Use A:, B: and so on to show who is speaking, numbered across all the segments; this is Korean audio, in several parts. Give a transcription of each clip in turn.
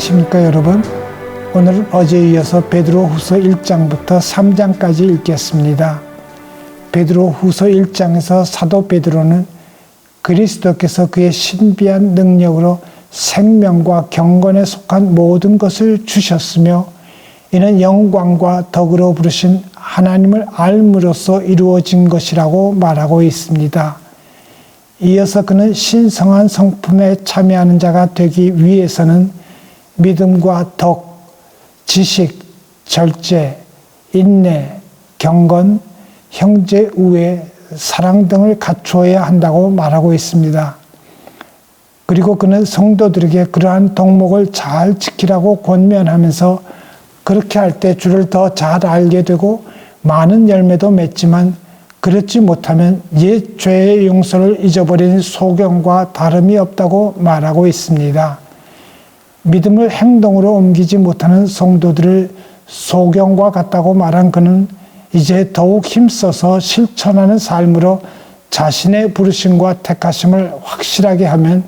A: 안녕하십니까 여러분 오늘은 어제에 이어서 베드로 후서 1장부터 3장까지 읽겠습니다 베드로 후서 1장에서 사도 베드로는 그리스도께서 그의 신비한 능력으로 생명과 경건에 속한 모든 것을 주셨으며 이는 영광과 덕으로 부르신 하나님을 알므로써 이루어진 것이라고 말하고 있습니다. 이어서 그는 신성한 성품에 참여하는 자가 되기 위해서는 믿음과 덕, 지식, 절제, 인내, 경건, 형제 우애, 사랑 등을 갖추어야 한다고 말하고 있습니다. 그리고 그는 성도들에게 그러한 덕목을 잘 지키라고 권면하면서 그렇게 할 때 주를 더 잘 알게 되고 많은 열매도 맺지만 그렇지 못하면 옛 죄의 용서를 잊어버린 소경과 다름이 없다고 말하고 있습니다. 믿음을 행동으로 옮기지 못하는 성도들을 소경과 같다고 말한 그는 이제 더욱 힘써서 실천하는 삶으로 자신의 부르심과 택하심을 확실하게 하면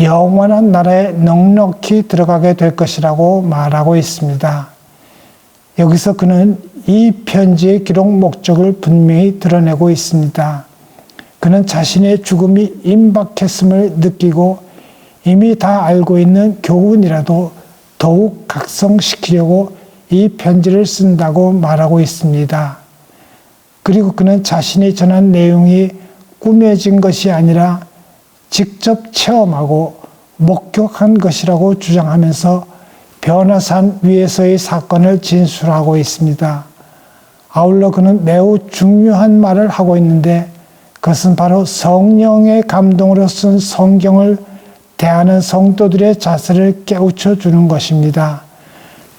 A: 영원한 나라에 넉넉히 들어가게 될 것이라고 말하고 있습니다. 여기서 그는 이 편지의 기록 목적을 분명히 드러내고 있습니다. 그는 자신의 죽음이 임박했음을 느끼고 이미 다 알고 있는 교훈이라도 더욱 각성시키려고 이 편지를 쓴다고 말하고 있습니다. 그리고 그는 자신이 전한 내용이 꾸며진 것이 아니라 직접 체험하고 목격한 것이라고 주장하면서 변화산 위에서의 사건을 진술하고 있습니다. 아울러 그는 매우 중요한 말을 하고 있는데 그것은 바로 성령의 감동으로 쓴 성경을 대하는 성도들의 자세를 깨우쳐 주는 것입니다.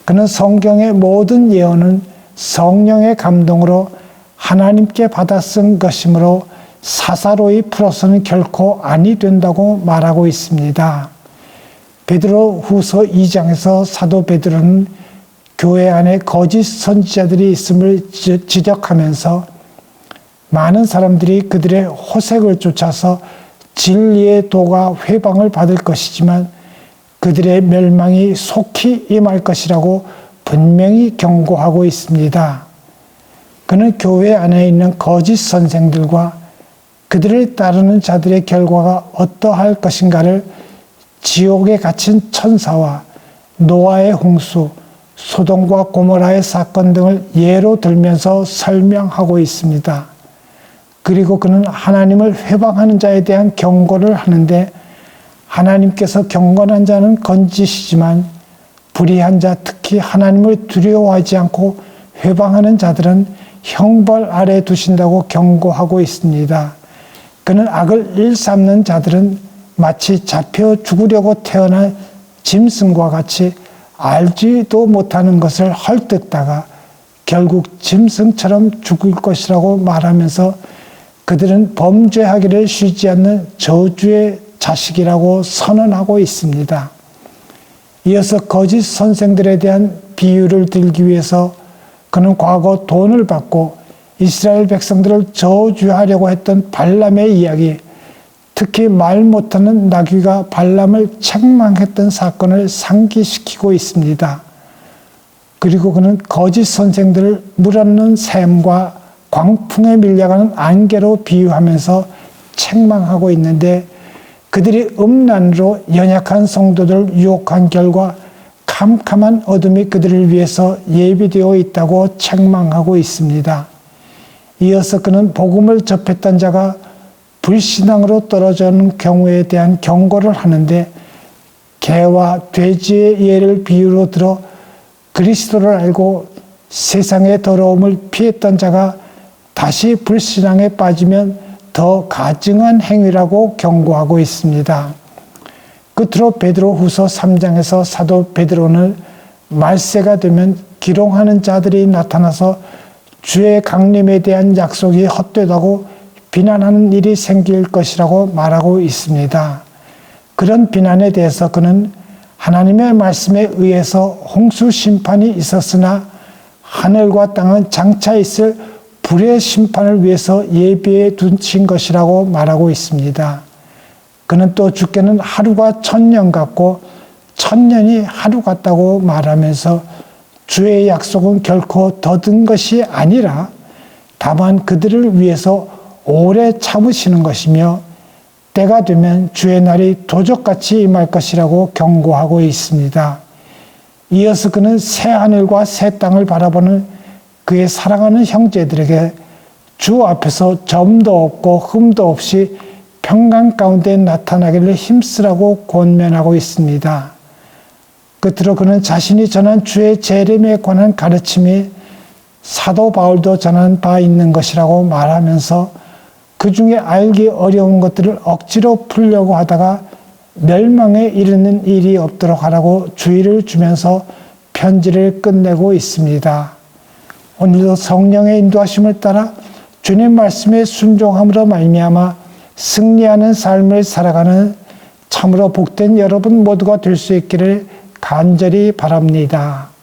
A: 그는 성경의 모든 예언은 성령의 감동으로 하나님께 받아 쓴 것이므로 사사로이 풀어서는 결코 아니 된다고 말하고 있습니다. 베드로 후서 2장에서 사도 베드로는 교회 안에 거짓 선지자들이 있음을 지적하면서 많은 사람들이 그들의 호색을 쫓아서 진리의 도가 회방을 받을 것이지만 그들의 멸망이 속히 임할 것이라고 분명히 경고하고 있습니다. 그는 교회 안에 있는 거짓 선생들과 그들을 따르는 자들의 결과가 어떠할 것인가를 지옥에 갇힌 천사와 노아의 홍수, 소돔과 고모라의 사건 등을 예로 들면서 설명하고 있습니다. 그리고 그는 하나님을 회방하는 자에 대한 경고를 하는데 하나님께서 경건한 자는 건지시지만 불의한 자 특히 하나님을 두려워하지 않고 회방하는 자들은 형벌 아래 두신다고 경고하고 있습니다. 그는 악을 일삼는 자들은 마치 잡혀 죽으려고 태어난 짐승과 같이 알지도 못하는 것을 헐뜯다가 결국 짐승처럼 죽을 것이라고 말하면서 그들은 범죄하기를 쉬지 않는 저주의 자식이라고 선언하고 있습니다. 이어서 거짓 선생들에 대한 비유를 들기 위해서 그는 과거 돈을 받고 이스라엘 백성들을 저주하려고 했던 발람의 이야기, 특히 말 못하는 나귀가 발람을 책망했던 사건을 상기시키고 있습니다. 그리고 그는 거짓 선생들을 물없는 샘과 광풍에 밀려가는 안개로 비유하면서 책망하고 있는데 그들이 음란으로 연약한 성도들을 유혹한 결과 캄캄한 어둠이 그들을 위해서 예비되어 있다고 책망하고 있습니다. 이어서 그는 복음을 접했던 자가 불신앙으로 떨어지는 경우에 대한 경고를 하는데 개와 돼지의 예를 비유로 들어 그리스도를 알고 세상의 더러움을 피했던 자가 다시 불신앙에 빠지면 더 가증한 행위라고 경고하고 있습니다. 끝으로 베드로 후서 3장에서 사도 베드로는 말세가 되면 기롱하는 자들이 나타나서 주의 강림에 대한 약속이 헛되다고 비난하는 일이 생길 것이라고 말하고 있습니다. 그런 비난에 대해서 그는 하나님의 말씀에 의해서 홍수 심판이 있었으나 하늘과 땅은 장차 있을 불의 심판을 위해서 예비해 두신 것이라고 말하고 있습니다. 그는 또 주께는 하루가 천년 같고 천년이 하루 같다고 말하면서 주의 약속은 결코 더딘 것이 아니라 다만 그들을 위해서 오래 참으시는 것이며 때가 되면 주의 날이 도적같이 임할 것이라고 경고하고 있습니다. 이어서 그는 새 하늘과 새 땅을 바라보는 그의 사랑하는 형제들에게 주 앞에서 점도 없고 흠도 없이 평강 가운데 나타나기를 힘쓰라고 권면하고 있습니다. 끝으로 그는 자신이 전한 주의 재림에 관한 가르침이 사도 바울도 전한 바 있는 것이라고 말하면서 그 중에 알기 어려운 것들을 억지로 풀려고 하다가 멸망에 이르는 일이 없도록 하라고 주의를 주면서 편지를 끝내고 있습니다. 오늘도 성령의 인도하심을 따라 주님 말씀에 순종함으로 말미암아 승리하는 삶을 살아가는 참으로 복된 여러분 모두가 될 수 있기를 간절히 바랍니다.